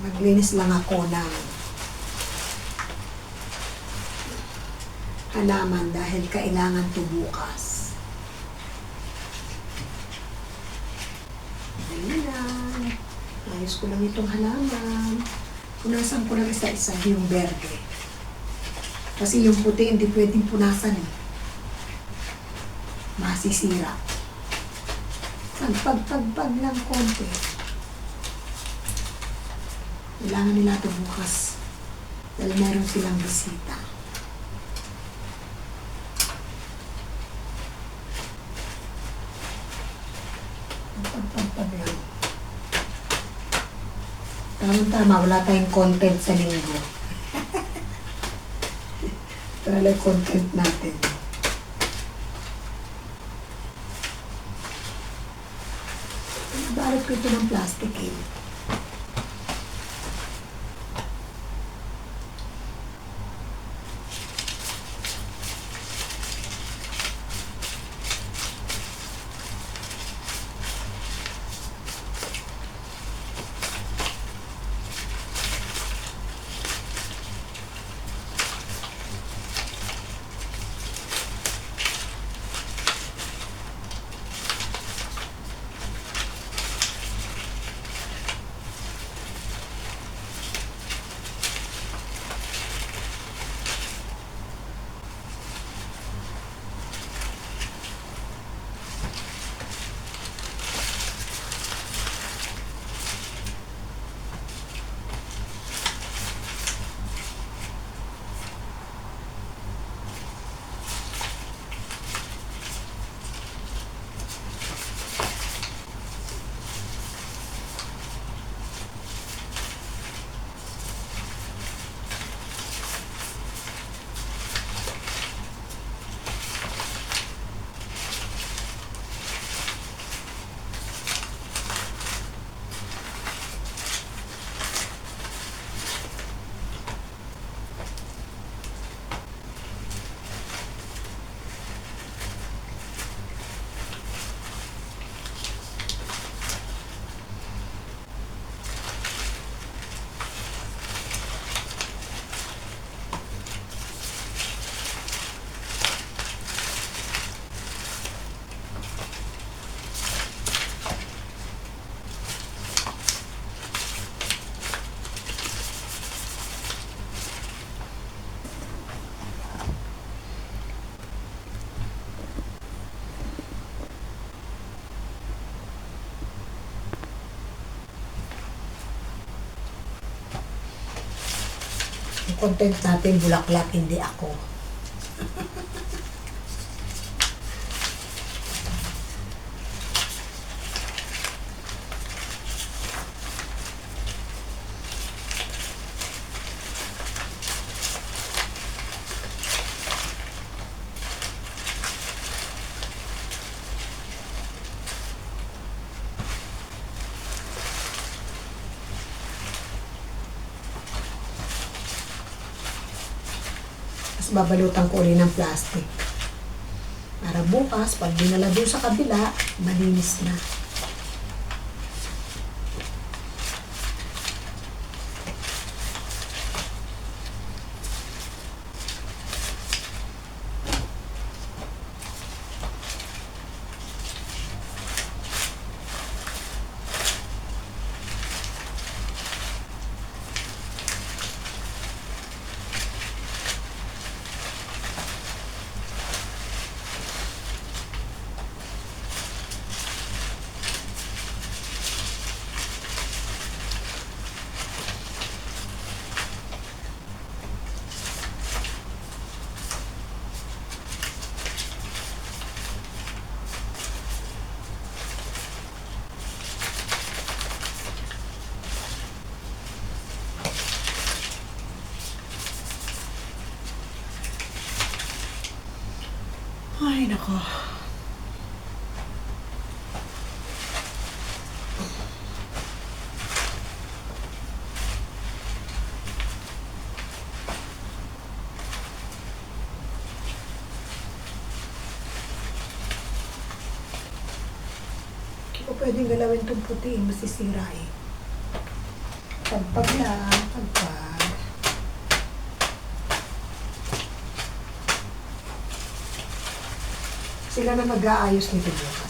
Maglinis lang ako ng halaman dahil kailangan to bukas. Dali lang. Ayos ko lang itong halaman. Punasan ko lang isa-isa yung berde. Kasi yung puti hindi pwedeng punasan eh. Masisira. Pagpagpagpag lang konti. Kailangan nila ito bukas. Dahil meron silang bisita. Tama-tama, wala tayong content sa linggo. Yung content natin. Balot ko ito ng plastic eh. Content natin, bulaklak, hindi ako. Babalutan ko rin ng plastic. Para bukas, pag dinala doon sa kabila, malinis na. Ay, nako. Hindi ko pwedeng galawin itong puti, masisira eh. Pagpag lang, pagpag. Sila na mag-aayos nito bukas.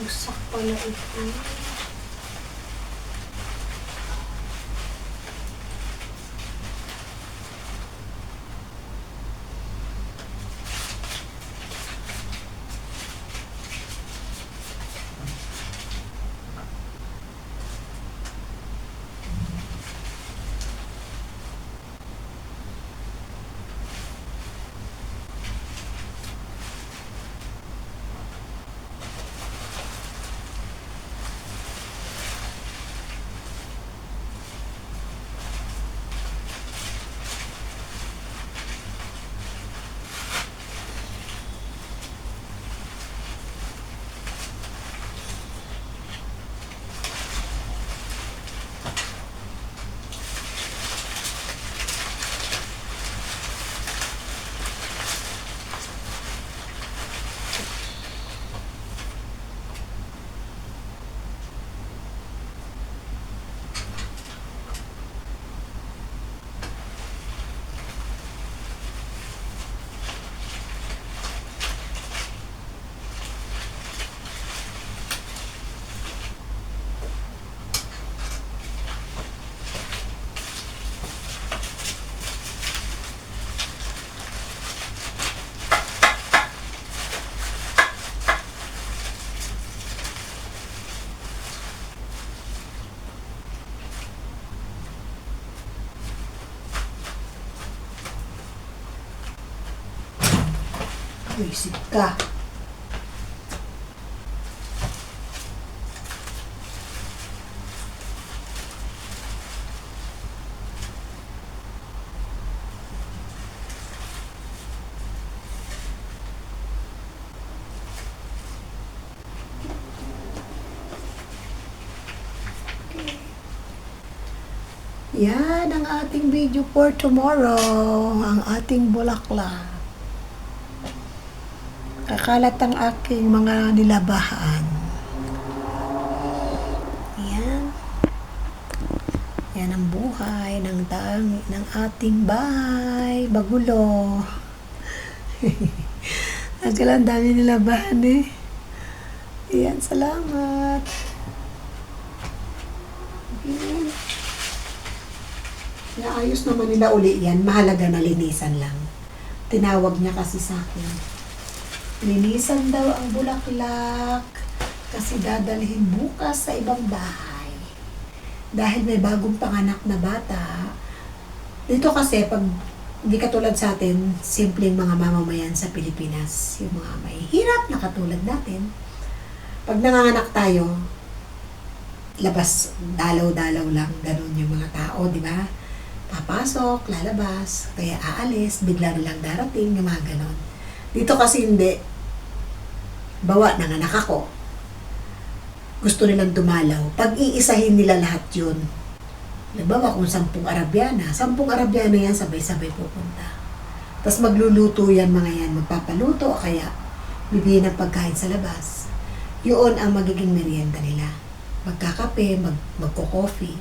Usak pala ito. Isip ka. Yan ang ating video for tomorrow. Ang ating bulaklak. Kakalat ang aking mga nilabahan. Yan. Yan ang buhay ng tang ng ating bahay. Bagulo. Actually, ang dami nilabahan eh. Yan, salamat. Yan. Naayos naman nila uli yan. Mahalaga na linisan lang. Tinawag niya kasi sa akin. Linisan daw ang bulaklak kasi dadalhin bukas sa ibang bahay. Dahil may bagong panganak na bata. Dito kasi pag hindi katulad sa atin, simpleng mga mamamayan sa Pilipinas, yung mga may hirap na katulad natin. Pag nanganganak tayo, labas, dalaw-dalaw lang, ganun yung mga tao, di ba? Papasok, lalabas, kaya aalis, bigla na lang darating, yung mga ganon. Dito kasi hindi. Bawa, nanganak ako. Gusto nilang dumalaw. Pag-iisahin nila lahat yun. Halimbawa, kung sampung Arabiana, sampung Arabiana yan, sabay-sabay pupunta. Tapos magluluto yan mga yan, magpapaluto, o kaya bibigyan ng pagkain sa labas. Yun ang magiging merienda nila. Magkakape, mag, magko-coffee.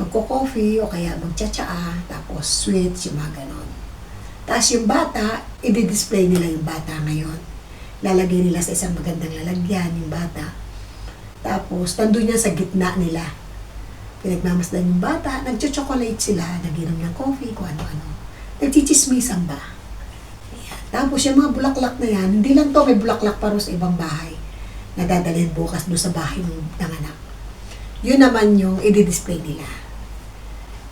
Magko-coffee o kaya magtsatsaa, tapos sweets, yung mga ganon. Tapos yung bata, i-display nila yung bata ngayon. Lalagay nila sa isang magandang lalagyan yung bata. Tapos, nandun yan sa gitna nila. Pinagmamasdan yung bata, nagcho-chocolate sila, naginom ng coffee, kung ano-ano. Nagchichismisan ba? Ayan. Tapos yung mga bulaklak na yan, hindi lang to, may bulaklak pa sa ibang bahay. Nadadalhin bukas doon sa bahay ng nanganak. Yun naman yung i-display nila.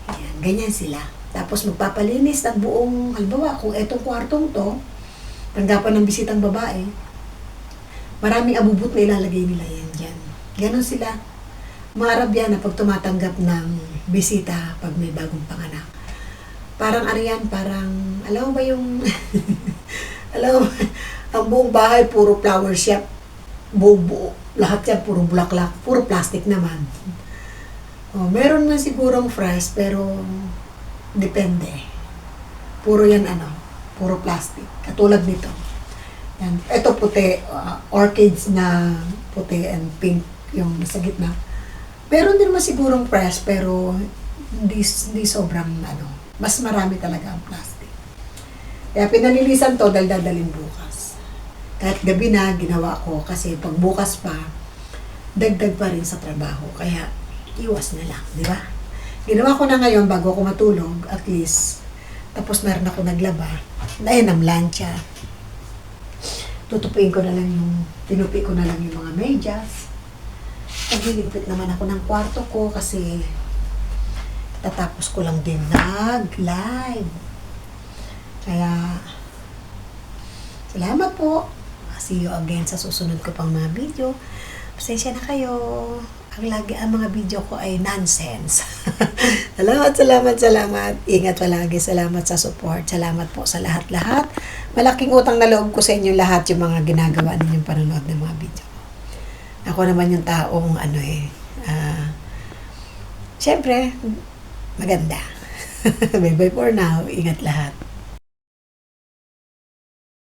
Ayan, ganyan sila. Tapos magpapalinis ng buong, halimbawa, kung etong kwartong to, tanggapan ng bisitang babae, maraming abubot na ilalagay nila yan dyan. Ganon sila. Mga Arabiana pag tumatanggap ng bisita pag may bagong panganak. Parang ariyan, parang, alam mo ba yung, alam mo, ang buong bahay puro flower shop, buo buo, lahat yan puro bulaklak, puro plastic naman. Oh, meron man sigurong fresh, pero depende. Puro yan ano, puro plastic. Katulad nito. Yan. Ito puti, uh, orchids na puti and pink yung nasa gitna. Meron din naman sigurong fresh, pero hindi, hindi sobrang ano, mas marami talaga ang plastic. Kaya pinalilisan to dahil dadalhin bukas. Kahit gabi na, ginawa ko kasi pag bukas pa, dagdag pa rin sa trabaho. Kaya, iwas na lang, di ba? Ginawa ko na ngayon bago ako matulog, at least, tapos meron ako naglaba, dahil ng lancha. Tutupiin ko na lang yung, tinupi ko na lang yung mga medyas. Nagliligpit naman ako ng kwarto ko kasi tatapos ko lang din nag-live. Kaya, salamat po. See you again sa susunod ko pang mga video. Pasensya na kayo. Ang lagi, ang mga video ko ay nonsense. salamat, salamat, salamat. Ingat palagi. Salamat sa support. Salamat po sa lahat-lahat. Malaking utang na loob ko sa inyo lahat yung mga ginagawa ninyong panonood ng mga video ko. Ako naman yung taong ano eh, ah, syempre, maganda. Bye-bye for now. Ingat lahat.